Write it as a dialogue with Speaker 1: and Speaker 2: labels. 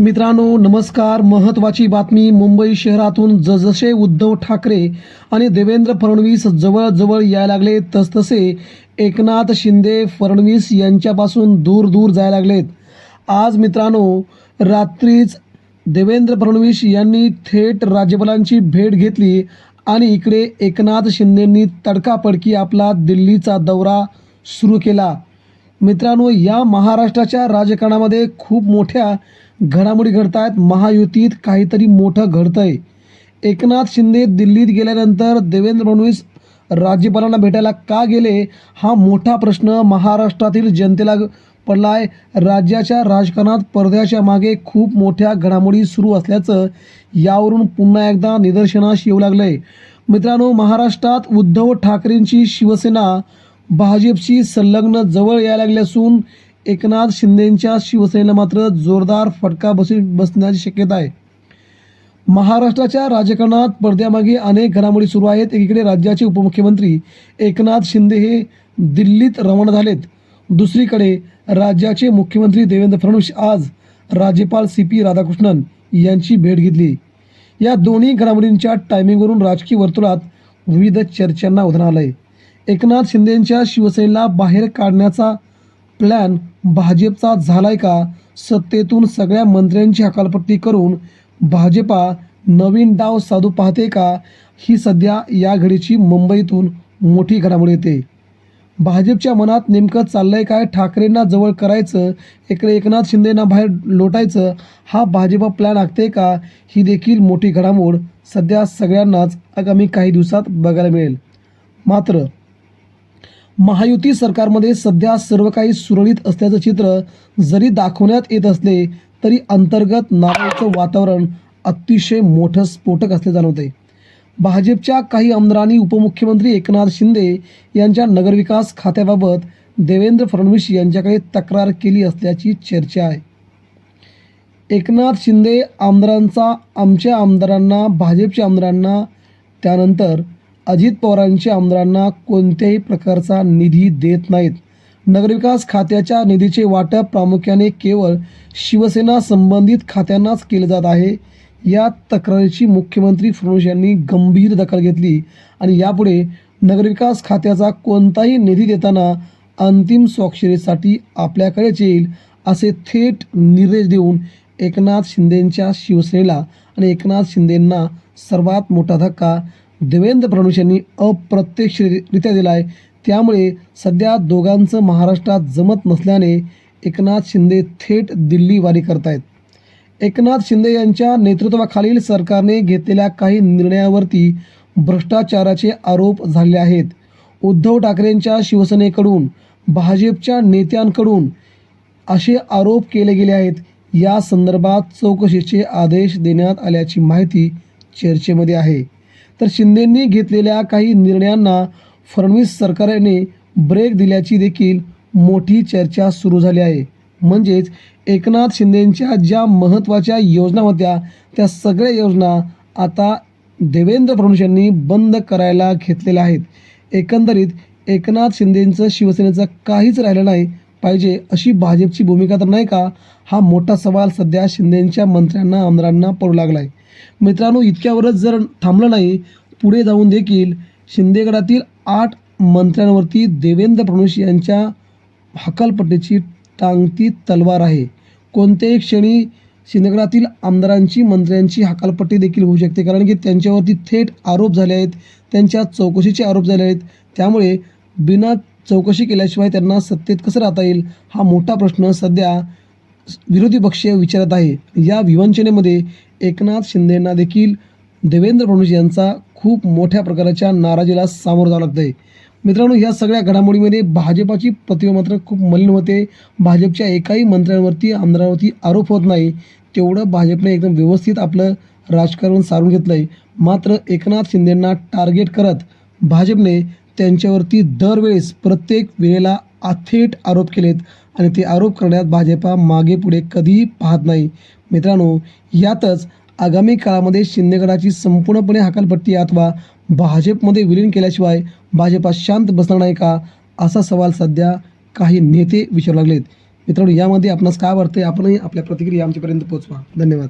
Speaker 1: मित्रांनो नमस्कार. महत्त्वाची बातमी मुंबई शहरातून जसजसे उद्धव ठाकरे आणि देवेंद्र फडणवीस जवळजवळ यायला लागले तसतसे एकनाथ शिंदे फडणवीस यांच्यापासून दूर दूर जायला लागलेत. आज मित्रांनो रात्रीच देवेंद्र फडणवीस यांनी थेट राज्यपालांची भेट घेतली आणि इकडे एकनाथ शिंदेंनी तडकापडकी आपला दिल्लीचा दौरा सुरू केला. मित्रांनो या महाराष्ट्राच्या राजकारणामध्ये खूप मोठ्या घडामोडी घडत आहेत महायुतीत काहीतरी मोठं घडतंय. एकनाथ शिंदे दिल्लीत गेल्यानंतर देवेंद्र फडणवीस राज्यपालांना भेटायला का गेले? हा मोठा प्रश्न महाराष्ट्रातील जनतेला पडला आहे राज्याच्या राजकारणात पडद्याच्या मागे खूप मोठ्या घडामोडी सुरू असल्याचं यावरून पुन्हा एकदा निदर्शनास येऊ लागलं आहे मित्रांनो महाराष्ट्रात उद्धव ठाकरेंची शिवसेना भाजपशी संलग्न जवळ यायला लागली असून एकनाथ शिंदेंच्या शिवसेनेला मात्र जोरदार फटका बस बसण्याची शक्यता आहे. महाराष्ट्राच्या राजकारणात पडद्यामागे अनेक घडामोडी सुरू आहेत. एकीकडे राज्याचे उपमुख्यमंत्री एकनाथ शिंदे हे दिल्लीत रवाना झालेत. दुसरीकडे राज्याचे मुख्यमंत्री देवेंद्र फडणवीस आज राज्यपाल सी पी राधाकृष्णन यांची भेट घेतली. या दोन्ही घडामोडींच्या टायमिंगवरून राजकीय वर्तुळात विविध चर्चांना उधाण आलं आहे एकनाथ शिंदेंच्या शिवसेनेला बाहेर काढण्याचा प्लॅन भाजपचा झालाय का? सत्तेतून सगळ्या मंत्र्यांची हकालपट्टी करून भाजपा नवीन डाव साधू पाहते का? ही सध्या या घडीची मुंबईतून मोठी घडामोड येते. भाजपच्या मनात नेमकं चाललंय काय? ठाकरेंना जवळ करायचं इकडे एकनाथ शिंदेना बाहेर लोटायचं हा भाजपा प्लॅन आखते का? ही देखील मोठी घडामोड सध्या सगळ्यांनाच आगामी काही दिवसात बघायला मिळेल. मात्र महायुती सरकारमध्ये सध्या सर्व काही सुरळीत असल्याचं चित्र जरी दाखवण्यात येत असले तरी अंतर्गत नाराजीचं वातावरण अतिशय मोठं स्फोटक असले जाणवते. भाजपच्या काही आमदारांनी उपमुख्यमंत्री एकनाथ शिंदे यांच्या नगरविकास खात्याबाबत देवेंद्र फडणवीस यांच्याकडे तक्रार केली असल्याची चर्चा आहे. एकनाथ शिंदे आमदारांचा आमच्या आमदारांना भाजपच्या आमदारांना त्यानंतर अजित पवारांच्या आमदारांना कोणत्याही प्रकारचा निधी देत नाहीत. नगरविकास खात्याच्या निधीचे वाटप प्रामुख्याने केवळ शिवसेना संबंधित खात्यांनाच केले जात आहे. या तक्रारीची मुख्यमंत्री फडणवीस यांनी गंभीर दखल घेतली आणि यापुढे नगरविकास खात्याचा कोणताही निधी देताना अंतिम स्वाक्षरीसाठी आपल्याकडेच येईल असे थेट निर्देश देऊन एकनाथ शिंदेंच्या शिवसेनेला आणि एकनाथ शिंदेंना सर्वात मोठा धक्का देवेंद्र फडणवीस यांनी अप्रत्यक्षरित्या दिला आहे. त्यामुळे सध्या दोघांचं महाराष्ट्रात जमत नसल्याने एकनाथ शिंदे थेट दिल्ली वारी करतायत. एकनाथ शिंदे यांच्या नेतृत्वाखालील सरकारने घेतलेल्या काही निर्णयावरती भ्रष्टाचाराचे आरोप झाले आहेत. उद्धव ठाकरेंच्या शिवसेनेकडून भाजपच्या नेत्यांकडून असे आरोप केले गेले आहेत. या संदर्भात चौकशीचे आदेश देण्यात आल्याची माहिती चर्चेमध्ये आहे. तर शिंदेंनी घेतलेल्या काही निर्णयांना फडणवीस सरकारने ब्रेक दिल्याची देखील मोठी चर्चा सुरू झाली आहे. म्हणजेच एकनाथ शिंदेंच्या ज्या महत्त्वाच्या योजना होत्या त्या सगळ्या योजना आता देवेंद्र फडणवीस यांनी बंद करायला घेतलेल्या आहेत. एकंदरीत एकनाथ शिंदेंचं शिवसेनेचं काहीच राहिलं नाही पाहिजे अशी भाजपची भूमिका तर नाही का? हा मोठा सवाल सध्या शिंदेंच्या मंत्र्यांना आमदारांना पडू लागला आहे मित्रांनो इतक्यावरच जर थांबलं नाही पुढे जाऊन देखील शिंदेगडातील आठ मंत्र्यांवरती देवेंद्र फडणवीस यांच्या हकालपट्टीची टांगती तलवार आहे. कोणत्याही क्षणी शिंदेगडातील आमदारांची मंत्र्यांची हकालपट्टी देखील होऊ शकते कारण की त्यांच्यावरती थेट आरोप झाले आहेत त्यांच्या चौकशीचे आरोप झाले आहेत. त्यामुळे बिना चौकशी केल्याशिवाय त्यांना सत्तेत कसं राहता येईल हा मोठा प्रश्न सध्या विरोधी पक्ष विचारत आहे. या विवंचनेमध्ये एकनाथ शिंदेंना देखील देवेंद्र फडणवीस यांचा खूप मोठ्या प्रकारच्या नाराजीला सामोरं जावं लागतं आहे मित्रांनो या सगळ्या घडामोडीमध्ये भाजपाची प्रतिभा मात्र खूप मलिन होते. भाजपच्या एकाही मंत्र्यांवरती आमदारांवरती आरोप होत नाही. तेवढं भाजपने एकदम व्यवस्थित आपलं राजकारण सारून घेतलं आहे मात्र एकनाथ शिंदेंना टार्गेट करत भाजपने त्यांच्यावरती दरवेळेस प्रत्येक वेळेला थेट आरोप केलेत आणि ते आरोप करण्यात भाजपा मागे पुढे कधीही पाहत नाही. मित्रांनो यातच आगामी काळामध्ये शिंदेगडाची संपूर्णपणे हकालपट्टी अथवा भाजपमध्ये विलीन केल्याशिवाय भाजपा शांत बसणार नाही का असा सवाल सध्या काही नेते विचारू लागलेत. मित्रांनो यामध्ये आपणास काय वाटते आपणही आपल्या प्रतिक्रिया आमच्यापर्यंत पोहोचवा धन्यवाद.